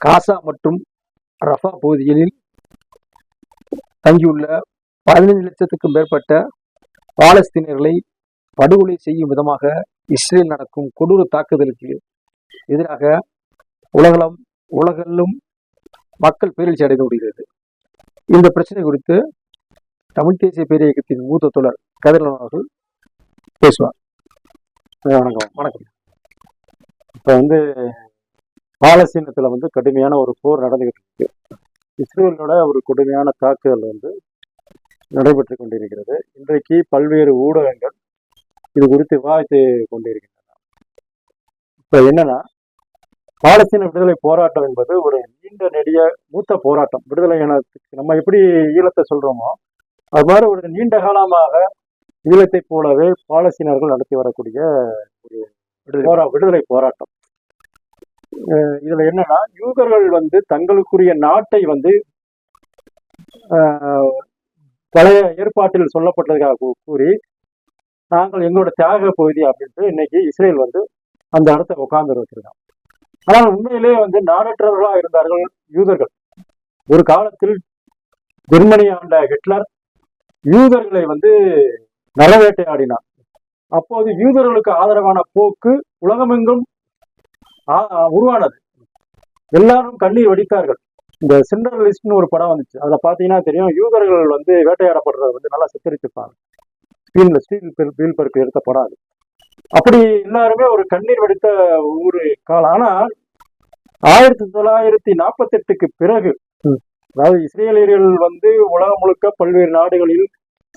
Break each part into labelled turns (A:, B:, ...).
A: காசா மற்றும் ரஃபா பகுதிகளில் தங்கியுள்ள பதினைந்து லட்சத்துக்கும் மேற்பட்ட பாலஸ்தீனர்களை படுகொலை செய்யும் விதமாக இஸ்ரேல் நடக்கும் கொடூர தாக்குதலுக்கு எதிராக உலகம் உலகெல்லும் மக்கள் பேரழிச்சி அடைந்து விடுகிறது இந்த பிரச்சனை குறித்து தமிழ் தேசிய பேரியக்கத்தின் மூத்த தோழர் கதிரவன் அவர்கள் பேசுவார்.
B: வணக்கம். வணக்கம். இப்போ வந்து பாலஸ்தீனத்தில் வந்து கடுமையான ஒரு போர் நடந்துகிட்டு இருக்கு. இஸ்ரேலோட ஒரு கொடுமையான தாக்குதல் வந்து நடைபெற்று கொண்டிருக்கிறது. இன்றைக்கு பல்வேறு ஊடகங்கள் இது குறித்து விவாதித்து கொண்டிருக்கின்றன. இப்போ என்னன்னா பாலஸ்தீன விடுதலை போராட்டம் என்பது ஒரு நீண்ட நெடிய மூத்த போராட்டம். விடுதலை இனத்துக்கு நம்ம எப்படி ஈழத்தை சொல்றோமோ அவ்வாறு ஒரு நீண்ட காலமாக ஈழத்தை போலவே பாலஸ்தீனர்கள் நடத்தி வரக்கூடிய ஒரு போரா விடுதலை போராட்டம். இதுல என்னன்னா யூதர்கள் வந்து தங்களுக்குரிய நாட்டை வந்து பழைய ஏற்பாட்டில் சொல்லப்பட்டதுக்காக கூ- கூறி நாங்கள் எங்களோட தியாக பகுதி அப்படின்ட்டு இன்னைக்கு இஸ்ரேல் வந்து அந்த இடத்த உட்கார்ந்து வச்சிருக்காங்க ஆனால் உண்மையிலேயே வந்து நாடற்றவர்களாக இருந்தார்கள் யூதர்கள். ஒரு காலத்தில் ஜெர்மனி ஆண்ட ஹிட்லர் யூதர்களை வந்து நரவேட்டையாடினார் அப்போது யூதர்களுக்கு ஆதரவான போக்கு உலகமெங்கும் ஆ- உருவானது. எல்லாரும் கண்ணீர் வடித்தார்கள். இந்த சிண்டர் லிஸ்ட்னு ஒரு படம் வந்துச்சு. அதில் பார்த்தீங்கன்னா தெரியும் யூதர்கள் வந்து வேட்டையாடப்படுறது வந்து நல்லா சித்தரிச்சிருப்பாங்க. ஸ்டீல் ஸ்டீல் பீல்பருக்கு எடுத்த படம் அது அப்படி எல்லாருமே ஒரு கண்ணீர் வடித்த ஒரு காலம். ஆனால் ஆயிரத்தி தொள்ளாயிரத்தி நாற்பத்தி எட்டுக்கு பிறகு அதாவது இஸ்ரேலியர்கள் வந்து உலகம் முழுக்க பல்வேறு நாடுகளில்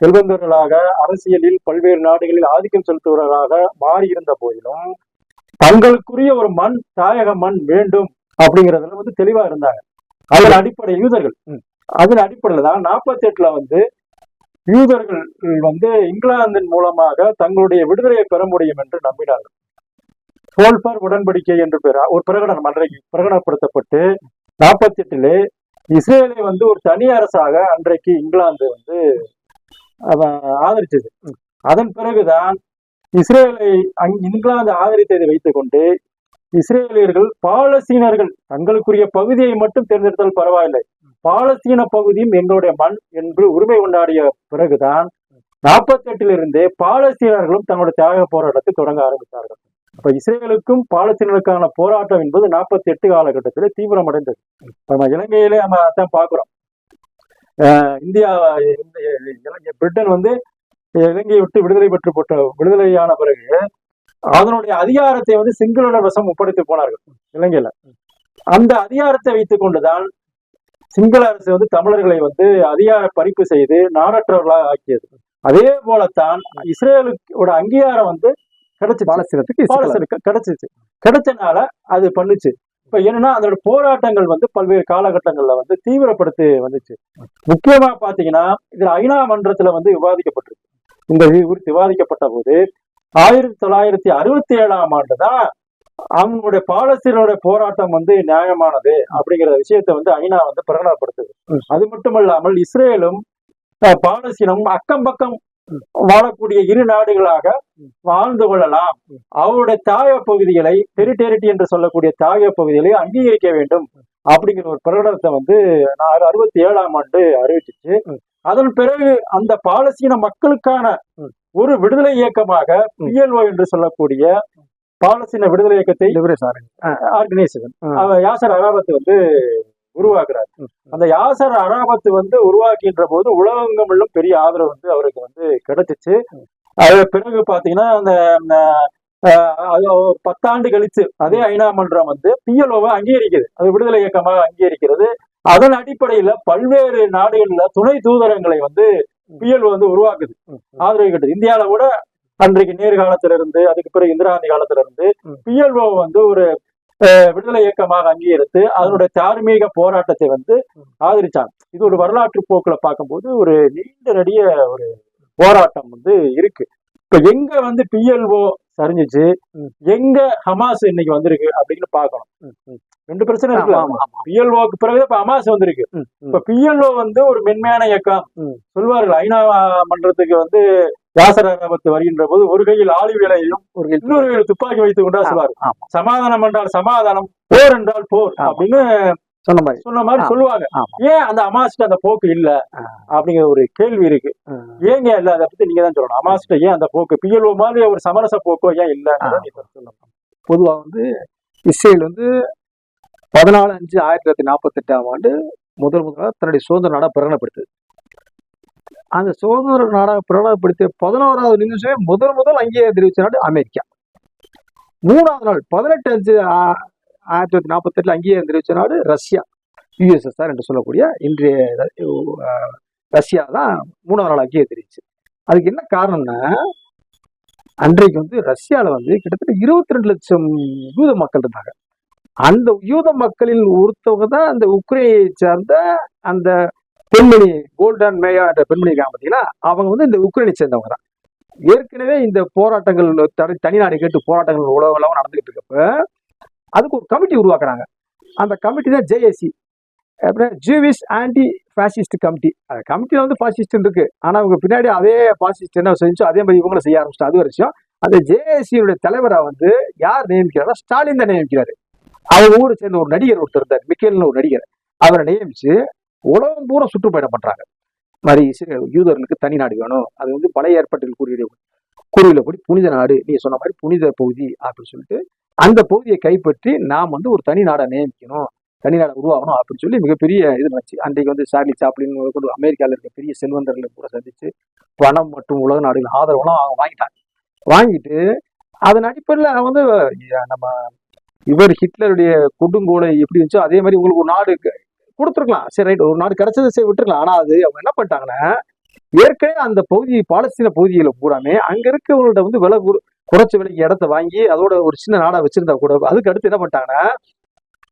B: செல்வந்தர்களாக அரசியலில் பல்வேறு நாடுகளில் ஆதிக்கம் செலுத்துவர்களாக மாறியிருந்த போதிலும் தங்களுக்குரிய ஒரு மண் தாயக மண் வேண்டும் அப்படிங்கறதுல வந்து தெளிவா இருந்தாங்க. அதன் அடிப்படை யூதர்கள். அதன் அடிப்படையில தான் நாற்பத்தி எட்டுல வந்து யூதர்கள் வந்து இங்கிலாந்தின் மூலமாக தங்களுடைய விடுதலையை பெற முடியும் என்று நம்பினார்கள். சோல்பர் உடன்படிக்கை என்று பெற ஒரு பிரகடனம் அன்றைக்கு பிரகடனப்படுத்தப்பட்டு நாற்பத்தி எட்டிலே இஸ்ரேலை வந்து ஒரு தனி அரசாக அன்றைக்கு இங்கிலாந்து வந்து அவ- ஆதரிச்சது. அதன் பிறகுதான் இஸ்ரேலை இங்கிலாந்து ஆதரித்ததை வைத்துக்கொண்டு இஸ்ரேலியர்கள் பாலஸ்தீனர்கள் தங்களுக்குரிய பகுதியை மட்டும் தேர்ந்தெடுத்தால் பரவாயில்லை. பாலஸ்தீன பகுதியும் எங்களுடைய மண் என்று உரிமை கொண்டாடிய பிறகுதான் நாற்பத்தி எட்டிலிருந்தே பாலஸ்தீனர்களும் தங்களுடைய தியாக போராட்டத்தை தொடங்க ஆரம்பித்தார்கள். அப்ப இஸ்ரேலுக்கும் பாலஸ்தீனர்களுக்கான போராட்டம் என்பது நாற்பத்தி எட்டு காலகட்டத்தில் தீவிரமடைந்தது. நம்ம இலங்கையிலே நம்ம அதான் பார்க்கிறோம். இந்தியா இந்த இலங்கை பிரிட்டன் வந்து இலங்கையை விட்டு விடுதலை பெற்று போட்ட விடுதலையான பிறகு அதனுடைய அதிகாரத்தை வந்து சிங்கள வசம் ஒப்படைத்து போனார்கள் இலங்கையில. அந்த அதிகாரத்தை வைத்துக் கொண்டுதான் சிங்கள அரசு வந்து தமிழர்களை வந்து அதிகார பறிப்பு செய்து நாடற்றவர்களாக ஆக்கியது. அதே போலத்தான் இஸ்ரேலுக்கோட அங்கீகாரம் வந்து கிடைச்சு
A: பாலஸ்தீனத்துக்கு
B: பாலஸ்தீனுக்கு கிடைச்சிச்சு. கிடைச்சனால அது பண்ணுச்சு. இப்ப என்னன்னா அதோட போராட்டங்கள் வந்து பல்வேறு காலகட்டங்கள்ல வந்து தீவிரப்படுத்தி வந்துச்சு. முக்கியமா பாத்தீங்கன்னா இதுல ஐநா மன்றத்துல வந்து விவாதிக்கப்பட்டிருக்கு. இந்த இது குறித்து விவாதிக்கப்பட்ட போது ஆயிரத்தி தொள்ளாயிரத்தி அறுபத்தி ஏழாம் ஆண்டு தான் அவங்களுடைய பாலஸ்தீனோட போராட்டம் வந்து நியாயமானது அப்படிங்கிற விஷயத்தை வந்து ஐநா வந்து பிரகடனப்படுத்துது. அது மட்டுமல்லாமல் இஸ்ரேலும் அஹ், பாலஸ்தீனமும் அக்கம் பக்கம் வாழக்கூடிய இரு நாடுகளாக வாழ்ந்து கொள்ளலாம். அவருடைய தாய பகுதிகளை டெரிட்டரிட்டி என்று சொல்லக்கூடிய தாய பகுதிகளை அங்கீகரிக்க வேண்டும். அப்படிங்கிற ஒரு பிரகடனத்தை வந்து நான் அறுபத்தி ஏழாம் ஆண்டு அறிவிச்சிச்சு. அதன் பிறகு அந்த பாலஸ்தீன மக்களுக்கான ஒரு விடுதலை இயக்கமாக பிஎல்ஓ என்று சொல்லக்கூடிய பாலஸ்தீன விடுதலை இயக்கத்தை ஆர்கனைசேஷன் யாசர் அராபத் வந்து உருவாக்குறாரு. அந்த யாசர் அராபத் வந்து உருவாக்கின்ற போது உலகெங்குமில்லும் பெரிய ஆதரவு வந்து அவருக்கு வந்து கிடைச்சிச்சு. அது பிறகு பாத்தீங்கன்னா அந்த பத்தாண்டு கழிச்சு அதே ஐநா மன்றம் வந்து பிஎல்ஓவை அங்கீகரிக்குது. அது விடுதலை இயக்கமாக அங்கீகரிக்கிறது. அதன் அடிப்படையில பல்வேறு நாடுகள்ல துணை தூதரங்களை வந்து பிஎல்ஓ வந்து உருவாக்குது. ஆதரவு கட்டுது. இந்தியாவில கூட அன்றைக்கு நேரு காலத்துல இருந்து அதுக்கு பிறகு இந்திரா காந்தி காலத்துல இருந்து பிஎல்ஓ வந்து ஒரு விடுதலை இயக்கமாக அங்கீகரித்து அதனுடைய தார்மீக போராட்டத்தை வந்து ஆதரிச்சாங்க இது ஒரு வரலாற்று போக்குல பார்க்கும்போது ஒரு நீண்ட நடிக ஒரு போராட்டம் வந்து இருக்கு. இப்ப எங்க வந்து பிஎல்ஓ சரிஞ்சிச்சு. எங்க ஹமாஸ் இன்னைக்கு வந்திருக்கு அப்படின்னு பார்க்கணும்
A: ம், ம்.
B: ரெண்டு பிரச்சனை
A: ஆமா,
B: இருக்கு
A: ஆமா, ஆமா.
B: பிஎல்ஓக்கு பிறகு இப்ப ஹமாஸ் வந்திருக்கு. இப்ப பிஎல்ஓ வந்து ஒரு மென்மையான இயக்கம். சொல்வார்கள் ஐநா மன்றத்துக்கு வந்து யாசர் அரபத்து வருகின்ற போது ஒரு கையில் ஆளி வேலையையும். இன்னொரு கையில் துப்பாக்கி வைத்துக் கொண்டா சொல்வார். சமாதானம் என்றால் சமாதானம் போர் என்றால் போர். அப்படின்னு
A: சொன்ன மாதிரி.
B: சொன்ன மாதிரி. சொல்லுவாங்க. ஏன் அந்த அமாஸ்ட அந்த போக்கு இல்ல. அப்படிங்கிற ஒரு கேள்வி இருக்கு. ஏங்க இல்ல? அதை பத்தி நீங்க தான் சொல்லணும். அமாஸ்ட ஏன் அந்த போக்கு? பிஎல்ஓ மாதிரி ஒரு சமரச போக்கோ ஏன் நீ சொல்லணும்.
A: பொதுவா வந்து இஸ்ரேல் வந்து பதினாலு அஞ்சு ஆயிரத்தி தொள்ளாயிரத்தி நாற்பத்தி எட்டாம் ஆண்டு முதல் முதலாக தன்னுடைய சுதந்திர நாடா பிரகடனப்படுத்துது. அந்த சுதந்திர நாடா பிரகடனப்படுத்திய பதினோராவது நிமிஷமே முதல் முதல் அங்கேயே தெரிவிச்ச நாடு அமெரிக்கா. மூணாவது நாள் பதினெட்டு அஞ்சு ஆயிரத்தி தொள்ளாயிரத்தி நாற்பத்தி எட்டுல அங்கேயே தெரிவிச்ச நாடு ரஷ்யா. யுஎஸ்எஸ்ஆர் என்று சொல்லக்கூடிய இன்றைய ரஷ்யா தான் மூணாவது நாள் அங்கேயே தெரிவிச்சு அதுக்கு என்ன காரணம்னா அன்றைக்கு வந்து ரஷ்யால வந்து கிட்டத்தட்ட இருபத்தி ரெண்டு லட்சம் யூத மக்கள் இருந்தாங்க. அந்த யூத மக்களில் ஒருத்தவங்க தான் அந்த உக்ரைனை சார்ந்த அந்த பெண்மணி கோல்டன் மேயா என்ற பெண்மணி இருக்காங்க பார்த்தீங்களா? அவங்க வந்து இந்த உக்ரைனை சேர்ந்தவங்க தான். ஏற்கனவே இந்த போராட்டங்கள் தனி தனிநாடு கேட்டு போராட்டங்கள் உலக நடந்துகிட்டு இருக்கப்ப அதுக்கு ஒரு கமிட்டி உருவாக்குறாங்க. அந்த கமிட்டி தான் ஜேஏசி அப்புறம் ஜூவிஸ் ஆன்டி ஃபாசிஸ்ட் கமிட்டி அந்த கமிட்டியில் வந்து ஃபாசிஸ்ட் இருக்கு. ஆனால் அவங்க பின்னாடி அதே ஃபாசிஸ்ட் என்ன செஞ்சோ அதே மாதிரி இவங்களும் செய்ய ஆரம்பிச்சிட்டு அது ஒரு விஷயம். அந்த ஜேஏசியுடைய தலைவராக வந்து யார் நியமிக்கிறாரோ ஸ்டாலின் தான் நியமிக்கிறாரு. அவர் ஊரை சேர்ந்த ஒரு நடிகர் ஒருத்தர் இருந்தார் மிக்கேல்னு ஒரு நடிகர். அவரை நியமிச்சு உலகம் பூரா சுற்றுப்பயணம் பண்ணுறாங்க மாதிரி இஸ்ரேல் யூதர்களுக்கு தனி நாடு வேணும். அது வந்து பழைய ஏற்பாட்டில் கூறிய கூறியில புனித நாடு நீ சொன்ன மாதிரி புனித பகுதி அப்படின்னு சொல்லிட்டு அந்த பகுதியை கைப்பற்றி நாம் வந்து ஒரு தனி நாடை நியமிக்கணும் தனி நாடை உருவாகணும் அப்படின்னு சொல்லி மிகப்பெரிய இது வச்சு அன்றைக்கு வந்து சார்லி சாப்ளின் கொண்டு அமெரிக்காவில் இருக்க பெரிய செல்வந்தர்களை கூட சந்திச்சு பணம் மற்றும் உலக நாடுகள் ஆதரவுலாம் அவங்க வாங்கிட்டாங்க. வாங்கிட்டு அதன் அடிப்படையில் வந்து நம்ம இவர் ஹிட்லருடைய கொடுங்கோலை எப்படி இருந்துச்சோ அதே மாதிரி உங்களுக்கு ஒரு நாடு க- கொடுத்துருக்கலாம். சரி ரைட் ஒரு நாடு கிடைச்சதை சரி விட்டுருக்கலாம். ஆனால் அது அவங்க என்ன பண்ணிட்டாங்கன்னா ஏற்கனவே அந்த பகுதி பாலஸ்தீன பகுதியில பூராமே அங்க இருக்கவங்கள்ட்ட வந்து விலை குறைச்ச விலைக்கு இடத்த வாங்கி அதோட ஒரு சின்ன நாடா வச்சிருந்தா கூட அதுக்கு அடுத்து என்ன பண்ணிட்டாங்கன்னா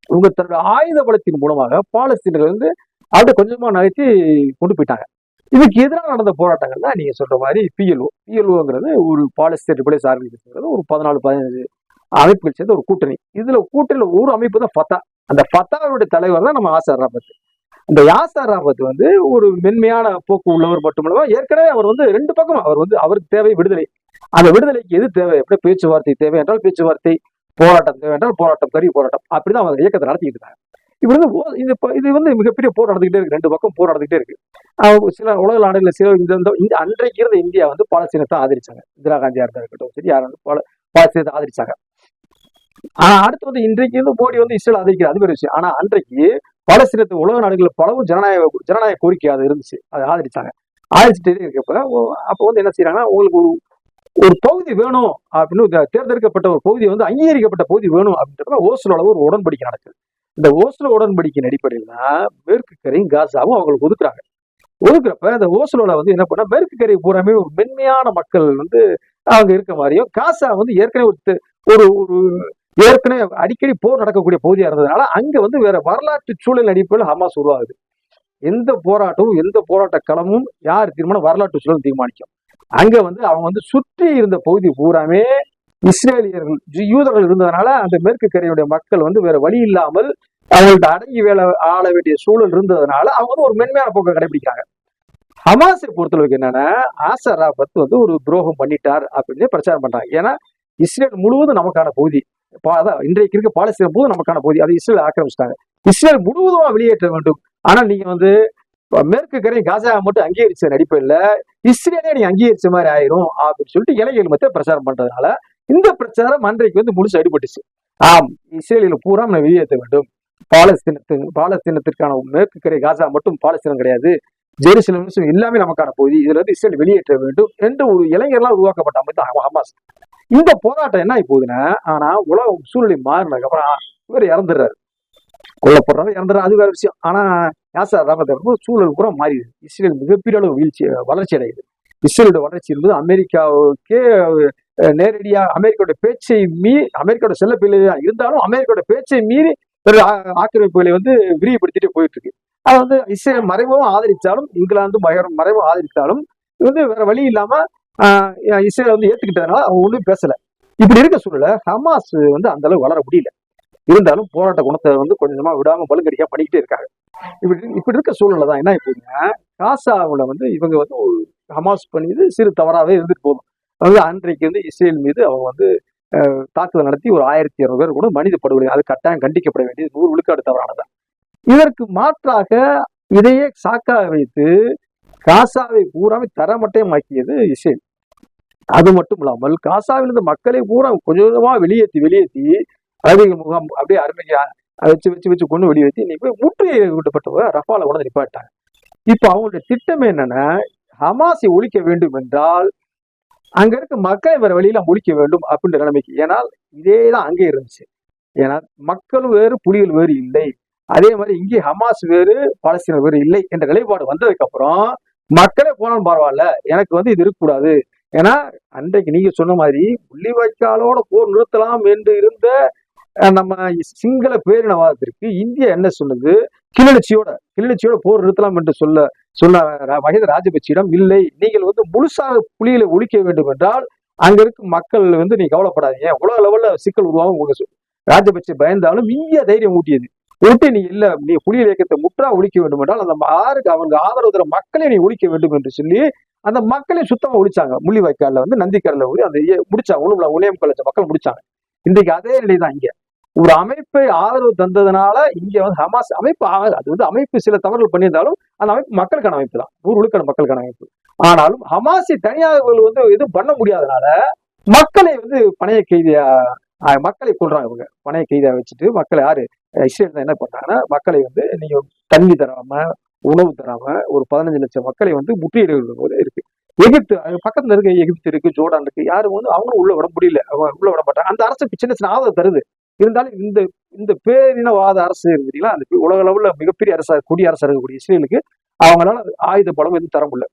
A: இவங்க தன்னோட ஆயுத பலத்தின் மூலமாக பாலஸ்தீனர்கள் வந்து அப்படியே கொஞ்சமா நகர்த்தி கொண்டு போயிட்டாங்க. இதுக்கு எதிராக நடந்த போராட்டங்கள் தான் நீங்க சொல்ற மாதிரி பிஎல்ஓ பிஎல்ஓங்கிறது ஒரு பாலஸ்தீன் ரிபலேஸ் ஆர்கனைசேஷன் ஒரு பதினாலு பதினஞ்சு அமைப்புகள் சேர்ந்த ஒரு கூட்டணி. இதுல கூட்டணியில ஒரு அமைப்பு தான் ஃபத்தா. அந்த ஃபத்தாவுடைய தலைவர் தான் நம்ம ஆசார் ராபத் இந்த யாசார் ராபத் வந்து ஒரு மென்மையான போக்கு உள்ளவர் மட்டுமல்ல ஏற்கனவே அவர் வந்து ரெண்டு பக்கம் அவர் வந்து அவருக்கு தேவை விடுதலை. அந்த விடுதலைக்கு எது தேவை? எப்படி பேச்சுவார்த்தை தேவை என்றால் பேச்சுவார்த்தை போராட்டம் தேவை என்றால் போராட்டம் கறி போராட்டம். அப்படிதான் அவங்க இயக்கத்தை நடத்திட்டு இருக்காங்க இப்படி வந்து இது இது வந்து மிகப்பெரிய போர் நடந்துகிட்டே இருக்கு. ரெண்டு பக்கம் போர் நடந்துகிட்டே இருக்கு. சில உலக நாடுகளில் சில இந்த அன்றைக்கு இருந்த இந்தியா வந்து பாலஸ்தீனத்தை ஆதரிச்சாங்க. இந்திரா காந்தியா இருந்தா இருக்கட்டும் சரி யாரும் பால பாலஸ்தீனத்தை ஆதரிச்சாங்க. ஆனா அடுத்து வந்து இன்றைக்கு வந்து மோடி வந்து இஸ்ரேல் ஆதரிக்கிறார். அது ஒரு விஷயம். ஆனா அன்றைக்கு பாலஸ்தீனத்து உலக நாடுகளில் பலவும் ஜனநாயக ஜனநாயக கோரிக்கை அது இருந்துச்சு. அதை ஆதரிச்சாங்க. ஆதரிச்சுட்டே இருக்கப்ப அப்போ வந்து என்ன செய்யறாங்கன்னா உங்களுக்கு ஒரு ஒரு பகுதி வேணும் அப்படின்னு தேர்ந்தெடுக்கப்பட்ட ஒரு பகுதி வந்து அங்கீகரிக்கப்பட்ட பகுதி வேணும் அப்படின்றப்ப அளவு ஒரு உடன்படிக்கை நடக்குது. இந்த ஓஸ்லோ உடன்படிக்கையின் அடிப்படையில் தான் மேற்கு கரையும் காசாவும் அவங்களுக்கு ஒதுக்குறாங்க. ஒதுக்குறப்ப இந்த ஓஸ்லோல வந்து என்ன பண்ணா மேற்கு கரை பூராமே ஒரு மென்மையான மக்கள் வந்து அவங்க இருக்க மாதிரியும் காசா வந்து ஏற்கனவே ஒரு ஒரு ஒரு ஏற்கனவே அடிக்கடி போர் நடக்கக்கூடிய பகுதியா இருந்ததுனால அங்க வந்து வேற வரலாற்று சூழல் அடிப்படையில் ஹமாஸ் உருவாகுது. எந்த போராட்டமும் எந்த போராட்ட களமும் யார் தீர்மானம் வரலாற்று சூழல் தீர்மானிக்கும். அங்க வந்து அவங்க வந்து சுற்றி இருந்த பகுதி பூராமே இஸ்ரேலியர்கள் ஜு- யூதர்கள் இருந்ததுனால அந்த மேற்கு கரையுடைய மக்கள் வந்து வேற வழி இல்லாமல் அவங்கள்ட்ட அடங்கி வேலை ஆள வேண்டிய சூழல் இருந்ததுனால அவங்க வந்து ஒரு மென்மையான போக்கை கடைபிடிக்கிறாங்க. ஹமாஸை பொறுத்தளவுக்கு என்னன்னா ஆசர் ராபத் வந்து ஒரு துரோகம் பண்ணிட்டார் அப்படின்னு பிரச்சாரம் பண்றாங்க. ஏன்னா இஸ்ரேல் முழுவதும் நமக்கான பகுதி. அதான் இன்றைக்கு இருக்க பாலஸ்தீன போது நமக்கான பகுதி அதை இஸ்ரேல் ஆக்கிரமிச்சிட்டாங்க. இஸ்ரேல் முழுவதுமா வெளியேற்ற வேண்டும். ஆனா நீங்க வந்து மேற்கு கரை காசா மட்டும் அங்கீகரிச்ச அடிப்படையில் இஸ்ரேலே நீ அங்கீகரிச்ச மாதிரி ஆயிரும் அப்படின்னு சொல்லிட்டு இளைஞர்கள் மத்திய பிரச்சாரம் பண்றதுனால இந்த பிரச்சாரம் அன்றைக்கு வந்து முழுசு அடிபட்டுச்சு ஆம் இஸ்ரேலில் பூரா நம்ம வெளியேற்ற வேண்டும். பாலஸ்தீனத்து பாலஸ்தீனத்திற்கான மேற்கு கரை காசா மட்டும் பாலஸ்தீனம் கிடையாது. ஜெருசலம் எல்லாமே நமக்கான பகுதி இதுல இருந்து இஸ்ரேல் வெளியேற்ற வேண்டும் என்று ஒரு இளைஞர்லாம் உருவாக்கப்பட்ட அமைப்பு தான் ஹமாஸ். இந்த போராட்டம் என்ன ஆகி போகுதுன்னா ஆனா உலகம் சூழ்நிலை மாறினதுக்கு அப்புறம் இவர் இறந்துடுறாரு. கொல்லப்படுறாரு இறந்துறாரு அது வேற விஷயம். ஆனா யாசர் ராமத் சூழல் கூட மாறிடுது. இஸ்ரேல் மிகப்பெரிய அளவு வீழ்ச்சி வளர்ச்சி அடையுது. இஸ்ரேலோட வளர்ச்சி என்பது அமெரிக்காவுக்கே நேரடியாக நேரடியா அமெரிக்காவோட பேச்சை மீ அமெரிக்காவோட செல்ல பிள்ளையா இருந்தாலும் அமெரிக்காவோட பேச்சை மீறி ஆக்கிரமிப்புகளை வந்து விரிவுபடுத்திட்டே போயிட்டு இருக்கு. அது வந்து இஸ்ரேல் மறைவும் ஆதரித்தாலும் இங்கிலாந்து பயரும் மறைவும் ஆதரித்தாலும் இது வந்து வேற வழி இல்லாம ஆஹ் வந்து ஏத்துக்கிட்டதுனால அவங்க ஒண்ணும் பேசல. இப்படி இருக்க சூழல ஹமாஸ் வந்து அந்த அளவு வளர முடியல. இருந்தாலும் போராட்ட குணத்தை வந்து கொஞ்சமா விடாம பலுங்கடிக்கா பண்ணிக்கிட்டே இருக்காங்க. இப்படி இப்படி இருக்க சூழ்நிலை தான் என்ன ஆயிப்போகுதுன்னா காசாவுல வந்து இவங்க வந்து ஹமாஸ் பண்ணிது சிறு தவறாவே இருந்துட்டு போதும் அதாவது அன்றைக்கு வந்து இஸ்ரேல் மீது அவங்க வந்து தாக்குதல் நடத்தி ஒரு ஆயிரத்தி இருநூறு பேர் கூட மனித படுகொலை அது கட்டாயம் கண்டிக்கப்பட வேண்டியது. நூறு விழுக்காடு தவறானதான் இதற்கு மாற்றாக இதையே சாக்காக வைத்து காசாவை பூராமே தரமட்டமாக்கியது இஸ்ரேல். அது மட்டும் இல்லாமல் காசாவிலிருந்து மக்களை பூரா கொஞ்சம் கொஞ்சமா வெளியேற்றி வெளியேற்றி அகதிகள் முகாம் அப்படியே அருமையா அதை வச்சு வச்சு வச்சு கொண்டு வெளியேற்றி இன்னைக்கு போய் முற்றுகையிடப்பட்டவங்க ரஃபால கொண்டு நிப்பாட்டாங்க இப்போ அவங்களுடைய திட்டம் என்னன்னா ஹமாஸை ஒழிக்க வேண்டும் என்றால் அங்க இருக்க மக்களை வேற வழியில ஒழிக்க வேண்டும் அப்படின்ற நிலைமைக்கு. ஏன்னால் இதே தான் அங்கே இருந்துச்சு. ஏன்னா மக்களும் வேறு புலிகள் வேறு இல்லை. அதே மாதிரி இங்கே ஹமாஸ் வேறு பாலஸ்தீன வேறு இல்லை என்ற நிலைப்பாடு வந்ததுக்கு அப்புறம் மக்களே போனாலும் பரவாயில்ல எனக்கு வந்து இது இருக்கக்கூடாது. ஏன்னா அன்றைக்கு நீங்க சொன்ன மாதிரி முள்ளிவாய்க்காலோட போர் நிறுத்தலாம் என்று இருந்த நம்ம சிங்கள பேரினவாதத்திற்கு இந்தியா என்ன சொன்னது? கிளர்ச்சியோட கிளர்ச்சியோட போர் நிறுத்தலாம் என்று சொல்ல சொன்ன மகிந்த ராஜபக்சியிடம் இல்லை. நீங்கள் வந்து முழுசாக புலிகளை ஒழிக்க வேண்டும் என்றால் அங்க இருக்கும் மக்கள் வந்து நீ கவலைப்படாதீங்க. உலக லெவல்ல சிக்கல் உருவாகும் உங்களுக்கு ராஜபக்சே பயந்தாலும் இந்தியா தைரியம் ஊட்டியது. ஒட்டி நீ இல்ல நீ புலிகள் இயக்கத்தை முற்றா ஒழிக்க வேண்டும் என்றால் அந்த ஆறுக்கு அவங்க ஆதரவு தர மக்களை நீ ஒழிக்க வேண்டும் என்று சொல்லி அந்த மக்களை சுத்தமா ஒழிச்சாங்க. முள்ளிவாய்க்கால்ல வந்து நந்திக்கரில் போய் அந்த முடிச்சாங்க ஒண்ணுல உணயம் கலைச்ச மக்கள் முடிச்சாங்க. இன்றைக்கு அதே நிலை தான் இங்க. ஒரு அமைப்பை ஆதரவு தந்ததுனால இங்க வந்து ஹமாஸ் அமைப்பு ஆ- அது வந்து அமைப்பு சில தவறுகள் பண்ணியிருந்தாலும் அந்த அமைப்பு மக்களுக்கான அமைப்பு தான். நூறு விழுக்காடு மக்களுக்கான அமைப்பு. ஆனாலும் ஹமாஸை தனியாக வந்து எதுவும் பண்ண முடியாதனால மக்களை வந்து பணைய கைதியா மக்களை கொள்றாங்க இவங்க. பணைய கைதியா வச்சுட்டு மக்களை யாரு? இஸ்ரேல் தான் என்ன பண்றாங்கன்னா மக்களை வந்து நீங்க தண்ணி தராம உணவு தராம ஒரு பதினஞ்சு லட்சம் மக்களை வந்து முற்றுகையிடுவது போல இருக்கு. எகிப்து பக்கத்துல இருக்க எகிப்து இருக்கு ஜோர்டான் இருக்கு. யாரும் வந்து அவங்களும் உள்ள விட முடியல. அவங்க உள்ள விட மாட்டாங்க. அந்த அரசு சின்ன சின்ன ஆதரவு தருது. இருந்தாலும் இந்த இந்த பேரினவாத அரசு இருந்தீங்களா அந்த உலக அளவுல மிகப்பெரிய அரசா குடி அரசா இருக்கக்கூடிய இஸ்ரேலுக்கு அவங்களால ஆயுத பலம் எதுவும் தர முடியல.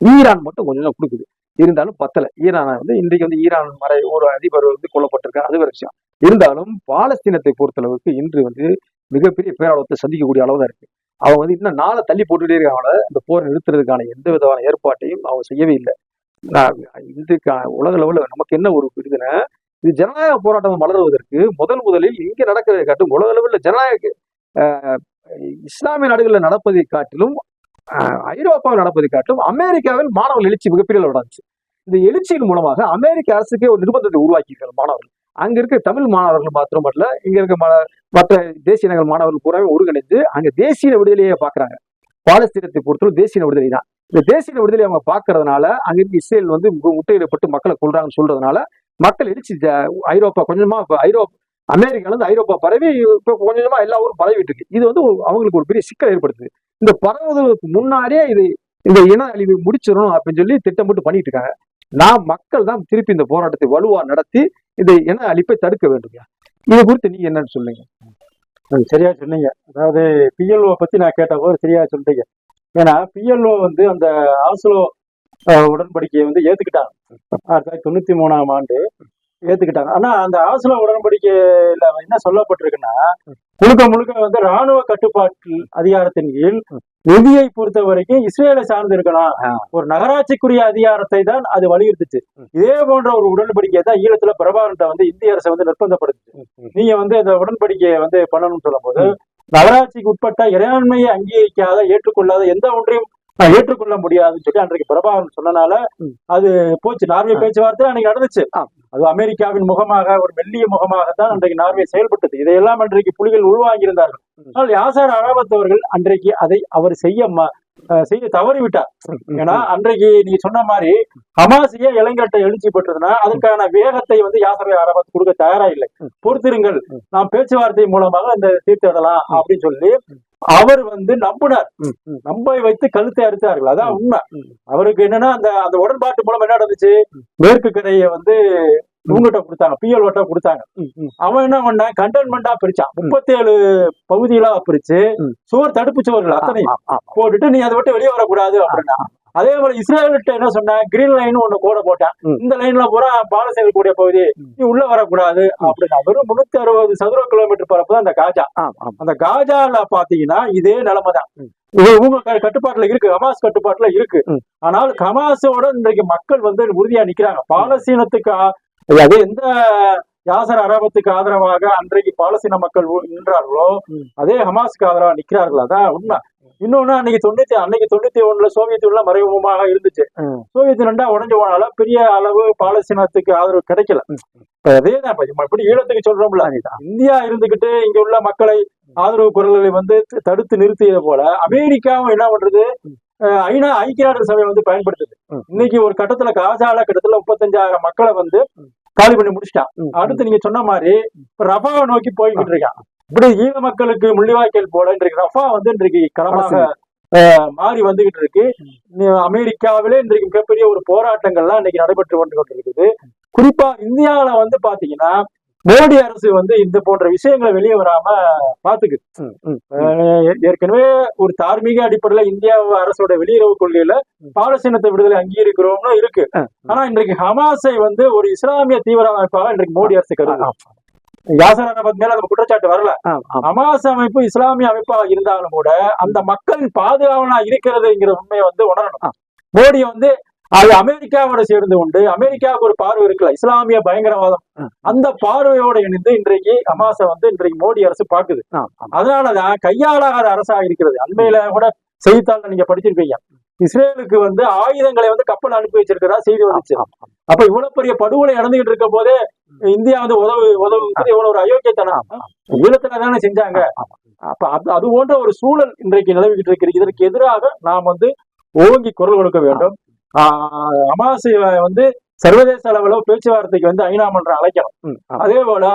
A: ஈரான் மட்டும் கொஞ்சம் கொடுக்குது. இருந்தாலும் பத்தல. ஈரானை வந்து இன்றைக்கு வந்து ஈரான் மறை ஒரு அதிபர் வந்து கொல்லப்பட்டிருக்காரு. அது ஒரு விஷயம். இருந்தாலும் பாலஸ்தீனத்தை பொறுத்தளவுக்கு இன்று வந்து மிகப்பெரிய பேராளத்தை சந்திக்கக்கூடிய அளவு தான் இருக்கு. அவங்க வந்து இன்னும் நாளை தள்ளி போட்டுட்டே இருக்காங்கள இந்த போரை நிறுத்துறதுக்கான எந்த விதமான ஏற்பாட்டையும் அவங்க செய்யவே இல்லை. இது உலக லெவலில் நமக்கு என்ன ஒரு இதுன்னா இது ஜனநாயக போராட்டம் வளருவதற்கு முதல் முதலில் இங்கே நடக்கிறதை காட்டும் உலக லெவலில் ஜனநாயக இஸ்லாமிய நாடுகளில் நடப்பதை காட்டிலும் ஐரோப்பாவில் நடப்பதை காட்டிலும் அமெரிக்காவில் மாணவர்கள் எழுச்சி மிகப்பெரிய அளவு நடந்துச்சு இந்த எழுச்சியின் மூலமாக அமெரிக்க அரசுக்கே ஒரு நிர்பந்தத்தை உருவாக்கியிருக்காங்க மாணவர்கள். அங்க இருக்க தமிழ் மாணவர்கள் மாத்திரமல்ல இங்க இருக்க ம- மற்ற தேசிய நகர் மாணவர்கள் பூராவே ஒருங்கிணைந்து அங்க தேசிய விடுதலையை பாக்குறாங்க பாலஸ்தீனத்தை பொறுத்தவரை தேசிய விடுதலை தான். இந்த தேசிய விடுதலை அவங்க பாக்குறதுனால அங்க இருக்க இஸ்ரேல் வந்து முட்டையிடப்பட்டு மக்களை கொள்றாங்கன்னு சொல்றதுனால மக்கள் எழுச்சி ஐரோப்பா கொஞ்சமா ஐரோப்பா அமெரிக்காலேருந்து ஐரோப்பா பரவி இப்போ கொஞ்சமா எல்லா ஊரும் பரவிட்டு இருக்கு. இது வந்து அவங்களுக்கு ஒரு பெரிய சிக்கல் ஏற்படுத்துது. இந்த பரவுவதற்கு முன்னாடியே இது இந்த இன அழிவு முடிச்சிடணும் அப்படின்னு சொல்லி திட்டமிட்டு பண்ணிட்டு இருக்காங்க. நான் மக்கள் தான் திருப்பி இந்த போராட்டத்தை வலுவா நடத்தி இதை என்ன அழிப்பை தடுக்க வேண்டும் இது குறித்து நீங்க என்னன்னு சொல்லுங்க.
B: சரியா சொன்னீங்க. அதாவது பிஎல்ஓ பத்தி நான் கேட்ட போது சரியா சொல்றீங்க ஏன்னா பிஎல்ஓ வந்து அந்த ஆஸ்லோ உடன்படிக்கையை வந்து ஏத்துக்கிட்டாங்க. ஆயிரத்தி தொள்ளாயிரத்தி தொண்ணூத்தி மூணாம் ஆண்டு ஏத்துக்கிட்டாங்க. ஆனா அந்த ஆஸ்லோ உடன்படிக்கையில என்ன சொல்லப்பட்டிருக்குன்னா முழுக்க முழுக்க வந்து ராணுவ கட்டுப்பாட்டு அதிகாரத்தின் கீழ் நிதியை பொறுத்த வரைக்கும் இஸ்ரேலை சார்ந்து இருக்கலாம். ஒரு நகராட்சிக்குரிய அதிகாரத்தை தான் அது வலியுறுத்துச்சு. இதே போன்ற ஒரு உடன்படிக்கை தான் ஈழத்துல பிரபாகரன்ட்ட வந்து இந்திய அரசு வந்து நிர்பந்தப்படுத்துச்சு. நீங்க வந்து அந்த உடன்படிக்கையை வந்து பண்ணணும்னு சொல்லும்போது நகராட்சிக்கு உட்பட்ட இறையாண்மையை அங்கீகரிக்காத ஏற்றுக்கொள்ளாத எந்த ஒன்றையும் ஏற்றுக்கொள்ள முடியாதுன்னு சொல்லி அன்றைக்கு பிரபாகரன் சொன்னனால. அது போச்சு நார்வே. பேச்சுவார்த்தை அன்னைக்கு நடந்துச்சு. அது அமெரிக்காவின் முகமாக ஒரு மெல்லிய முகமாகத்தான் அன்றைக்கு நார்வே செயல்பட்டது இதையெல்லாம் அன்றைக்கு புலிகள் உள்வாங்கியிருந்தார்கள். ஆனால் யாசார் அராபத் அவர்கள் அன்றைக்கு அதை அவர் செய்ய செய்ய தவறிவிட்டார் ஏன்னா அன்றைக்கு நீ சொன்ன மாதிரி ஹமாசிய இளைஞர்கிட்ட எழுச்சி பெற்றதுன்னா அதுக்கான வேகத்தை வந்து யாசர் அரபாத் கொடுக்க தயாரா இல்லை. பொறுத்திருங்கள். நாம் பேச்சுவார்த்தை மூலமாக அந்த தீர்த்திடலாம் அப்படின்னு சொல்லி அவர் வந்து நம்பினார். நம்பை வைத்து கழுத்தை அறுத்தார்கள். அதான். உண்மை. அவருக்கு என்னன்னா அந்த அந்த உடன்பாட்டு மூலம் என்ன நடந்துச்சு? மேற்கு கரையை வந்து இவங்ககிட்ட கொடுத்தாங்க. பிஎல் வட்ட கொடுத்தாங்க. அவன் என்ன பண்ணான்? கண்டென்மெண்டா பிரிச்சான். முப்பத்தேழு பகுதிகளா பிரிச்சு. சுவர் தடுப்பு சுவர்கள் அத்தனை போட்டுட்டு நீ அதை விட்டு வெளியே வரக்கூடாது அப்படின்னா அதே போல இஸ்ரேல்கிட்ட என்ன சொன்ன கிரீன் லைன் ஒண்ணு கோட போட்டான். இந்த லைன்ல பூரா பாலம் செய்யக்கூடிய பகுதி. நீ உள்ள வரக்கூடாது அப்படின்னா வெறும் முன்னூத்தி அறுபது சதுர கிலோமீட்டர் பரப்பு தான் அந்த காஜா. அந்த காஜால பாத்தீங்கன்னா இதே நிலைமை தான் உங்க கட்டுப்பாட்டுல இருக்கு. ஹமாஸ் கட்டுப்பாட்டுல இருக்கு. ஆனால் ஹமாஸோட இன்றைக்கு மக்கள் வந்து உறுதியா நிக்கிறாங்க. பாலஸ்தீனத்துக்கு ஆ- அது எந்த யாசர் அரபத்துக்கு ஆதரவாக அன்றைக்கு பாலஸ்தீன மக்கள் நின்றார்களோ. அதே ஹமாஸ்க்கு ஆதரவா நிக்கிறார்கள். அதான் உண்மை. இன்னொன்னு அன்னைக்கு தொண்ணூத்தி அன்னைக்கு தொண்ணூத்தி ஒண்ணுல சோவியத் உள்ள மறைமுகமாக இருந்துச்சு. சோவியத் ரெண்டா உடஞ்சு போனால பெரிய அளவு பாலஸ்தீனத்துக்கு ஆதரவு கிடைக்கல. இப்ப நம்ம இப்படி ஈழத்துக்கு சொல்றோம்ல. இந்தியா இருந்துகிட்டு இங்க உள்ள மக்களை ஆதரவு குரல்களை வந்து தடுத்து நிறுத்தியது போல அமெரிக்காவும் என்ன பண்றது? ஐநா ஐக்கிய நாடுகள் சபை வந்து பயன்படுத்துது. இன்னைக்கு ஒரு கட்டத்துல காசால கிட்டத்தட்ட முப்பத்தஞ்சாயிரம் மக்களை வந்து காலி பண்ணி முடிச்சிட்டான். அடுத்து நீங்க சொன்ன மாதிரி ரஃபாவை நோக்கி போய்கிட்டு இருக்கான். இப்படி ஈழ மக்களுக்கு முள்ளிவாய்க்கால் போல இன்றைக்கு ரஃபா வந்து இன்றைக்கு களமாக மாறி வந்துகிட்டு இருக்கு. அமெரிக்காவிலே இன்றைக்கு மிகப்பெரிய ஒரு போராட்டங்கள்லாம் இன்னைக்கு நடைபெற்று கொண்டு கொண்டிருக்குது. குறிப்பா இந்தியாவில வந்து பாத்தீங்கன்னா மோடி அரசு வந்து இந்த போன்ற விஷயங்களை வெளியே வராம பாத்துக்குது. ஏற்கனவே ஒரு தார்மீக அடிப்படையில இந்தியா அரசோட வெளியுறவு கொள்கையில பாலஸ்தீனத்தை விடுதலை அங்கீகரிக்கிறோம்னு இருக்கு. ஆனா இன்றைக்கு ஹமாஸை வந்து ஒரு இஸ்லாமிய தீவிர அமைப்பாக இன்றைக்கு மோடி அரசு கருது யாசர் அரபத் மேல அந்த குற்றச்சாட்டு வரல. ஹமாஸ் அமைப்பு இஸ்லாமிய அமைப்பாக இருந்தாலும் கூட அந்த மக்களின் பாதுகாவலா இருக்கிறதுங்கிற உண்மையை வந்து உணரணும். மோடி வந்து அது அமெரிக்காவோட சேர்ந்து கொண்டு அமெரிக்காவுக்கு ஒரு பார்வை இருக்குல்ல இஸ்லாமிய பயங்கரவாதம். அந்த பார்வையோட இணைந்து இன்றைக்கு ஹமாஸ வந்து இன்றைக்கு மோடி அரசு பாக்குது. அதனாலதான் கையாளாத அரசா இருக்கிறது. அண்மையில கூட செய்தித்தாள்ல நீங்க படிச்சிருப்பீங்க. இஸ்ரேலுக்கு வந்து ஆயுதங்களை வந்து கப்பல் அனுப்பி வச்சிருக்கிறதா செய்தி வந்துச்சு. அப்ப இவ்வளவு பெரிய படுகொலை நடந்துகிட்டு இருக்க போதே இந்தியா வந்து உதவு உதவுங்கிறது இவ்வளவு ஒரு அயோக்கியத்தனம். ஈழத்துல தானே செஞ்சாங்க. அப்ப அது அது போன்ற ஒரு சூழல் இன்றைக்கு நிலவிக்கிட்டு இருக்கு. இதற்கு எதிராக நாம் வந்து ஓங்கி குரல் கொடுக்க வேண்டும். ஆஹ் ஹமாஸ் வந்து சர்வதேச அளவுல பேச்சுவார்த்தைக்கு வந்து ஐநா மன்றம் அழைக்கணும். அதே போல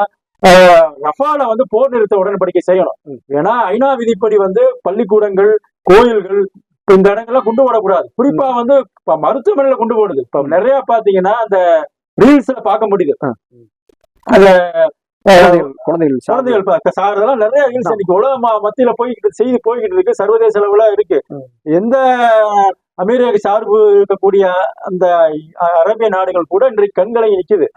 B: ரஃபால வந்து போர் நிறுத்த உடன்படிக்கை செய்யணும். ஏன்னா ஐநா விதிப்படி வந்து பள்ளிக்கூடங்கள் கோயில்கள் இப்ப இந்த இடங்கள்லாம் கொண்டு போடக்கூடாது. குறிப்பா வந்து இப்ப மருத்துவமனையில கொண்டு போடுது. இப்ப நிறைய பாத்தீங்கன்னா அந்த ரீல்ஸ்ல பார்க்க முடியுது. அத
A: குழந்தைகள் குழந்தைகள்
B: நிறைய ரீல்ஸ் இன்னைக்கு உலக மத்தியில போய்கிட்டு செய்தி போய்கிட்டு இருக்கு. சர்வதேச அளவுல இருக்கு. எந்த அமெரிக்க சார்பு இருக்கக்கூடிய அந்த அரேபிய நாடுகள் கூட இன்றைக்கு கண்களை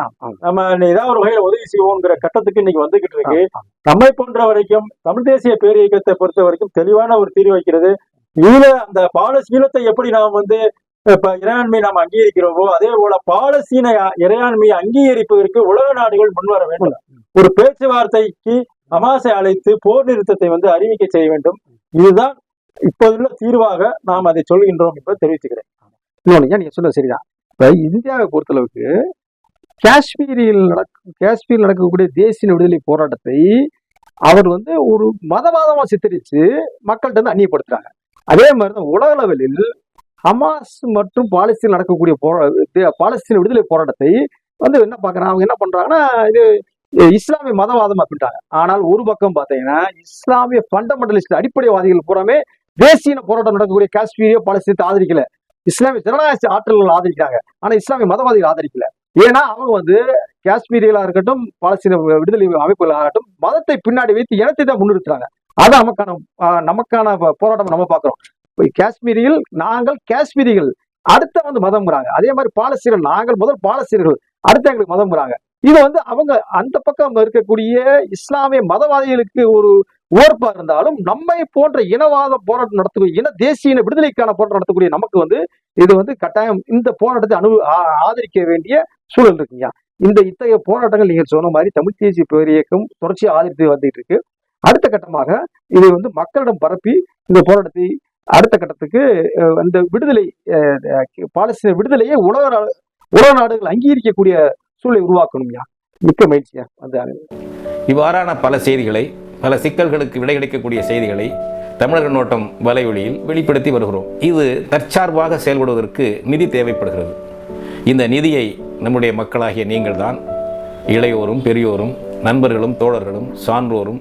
A: ஆம்.
B: நம்ம ஏதாவது ஒரு வகையில உதவி செய்வோங்கிற கட்டத்துக்கு இன்னைக்கு வந்துகிட்டு இருக்கு. நம்மை போன்ற வரைக்கும் தமிழ் தேசிய பேரியக்கத்தை பொறுத்த வரைக்கும் தெளிவான ஒரு தீர்வு வைக்கிறது. ஈழ அந்த பாலசீனத்தை எப்படி நாம் வந்து இப்ப இறையாண்மை நாம் அங்கீகரிக்கிறோமோ அதே போல பாலஸ்தீன இறையாண்மையை அங்கீகரிப்பதற்கு உலக நாடுகள் முன்வர வேண்டும். ஒரு பேச்சுவார்த்தைக்கு அமாசை அழைத்து போர் நிறுத்தத்தை வந்து அறிவிக்க செய்ய வேண்டும். இதுதான் இப்போதுள்ள தீர்வாக நாம் அதை சொல்கின்றோம் என்பதை தெரிவித்துக்கிறேன்
A: இன்னொன்னு நீங்க சொன்னது சரிதான்? இப்ப இந்தியாவை பொறுத்தளவுக்கு காஷ்மீரில் நடக்கும் காஷ்மீரில் நடக்கக்கூடிய தேசிய விடுதலை போராட்டத்தை அவர் வந்து ஒரு மதவாதமா சித்தரிச்சு மக்கள்கிட்ட வந்து அந்நியப்படுத்துறாங்க. அதே மாதிரி தான் உலக லெவலில் ஹமாஸ் மற்றும் பாலஸ்தீன் நடக்கக்கூடிய போரா பாலஸ்தீன் விடுதலை போராட்டத்தை வந்து என்ன பார்க்குறாங்க? அவங்க என்ன பண்றாங்கன்னா இது இஸ்லாமிய மதவாதம் அப்படின்ட்டாங்க ஆனால் ஒரு பக்கம் பார்த்தீங்கன்னா இஸ்லாமிய ஃபண்டமெண்டலிஸ்ட் அடிப்படைவாதிகள் பூராமே தேசிய போராட்டம் நடக்கக்கூடிய காஷ்மீரிய பாலஸ்தீனத்தை ஆதரிக்கல. இஸ்லாமிய ஜனநாயக ஆற்றல்கள் ஆதரிக்கிறாங்க. ஆனா இஸ்லாமிய மதவாதிகள் ஆதரிக்கல. ஏன்னா அவங்க வந்து காஷ்மீரிகளா இருக்கட்டும் பாலஸ்தீன விடுதலை அமைப்புகள் ஆகட்டும் மதத்தை பின்னாடி வைத்து இனத்தை தான் முன்னிறுத்துறாங்க. அதான் நமக்கான நமக்கான போராட்டம் நம்ம பார்க்கிறோம். இப்ப காஷ்மீரியில் நாங்கள் காஷ்மீரிகள் அடுத்த வந்து மதம்ங்கிறாங்க. அதே மாதிரி பாலஸ்தீனர் நாங்கள் முதல் பாலஸ்தீனர்கள் அடுத்து எங்களுக்கு மதம்ங்கிறாங்க. இது வந்து அவங்க அந்த பக்கம் இருக்கக்கூடிய இஸ்லாமிய மதவாதிகளுக்கு ஒரு ஓர்ப்பா இருந்தாலும் நம்மை போன்ற இனவாத போராட்டம் நடத்தக்கூடிய இன தேசிய இன விடுதலைக்கான போராட்டம் நடத்தக்கூடிய நமக்கு வந்து இது வந்து கட்டாயம் இந்த போராட்டத்தை அனு ஆதரிக்க வேண்டிய சூழல் இருக்குங்க. இந்த இத்தகைய போராட்டங்கள் நீங்கள் சொன்ன மாதிரி தமிழ் தேசிய பேரியக்கம் தொடர்ச்சியாக ஆதரித்து வந்துட்டு இருக்கு. அடுத்த கட்டமாக இதை வந்து மக்களிடம் பரப்பி இந்த போராட்டத்தை அடுத்த கட்டத்துக்கு அந்த விடுதலை பாலஸ்தீன விடுதலையை உலக உலக நாடுகள் அங்கீகரிக்கக்கூடிய சூழலை உருவாக்கணும்யா. மிக்க மகிழ்ச்சியா அந்த
C: இவ்வாறான பல செய்திகளை பல சிக்கல்களுக்கு விடை கிடைக்கக்கூடிய செய்திகளை தமிழக நோட்டம் வலைவழியில் வெளிப்படுத்தி வருகிறோம். இது தற்சார்பாக செயல்படுவதற்கு நிதி தேவைப்படுகிறது. இந்த நிதியை நம்முடைய மக்களாகிய நீங்கள்தான் இளையோரும் பெரியோரும் நண்பர்களும் தோழர்களும் சான்றோரும்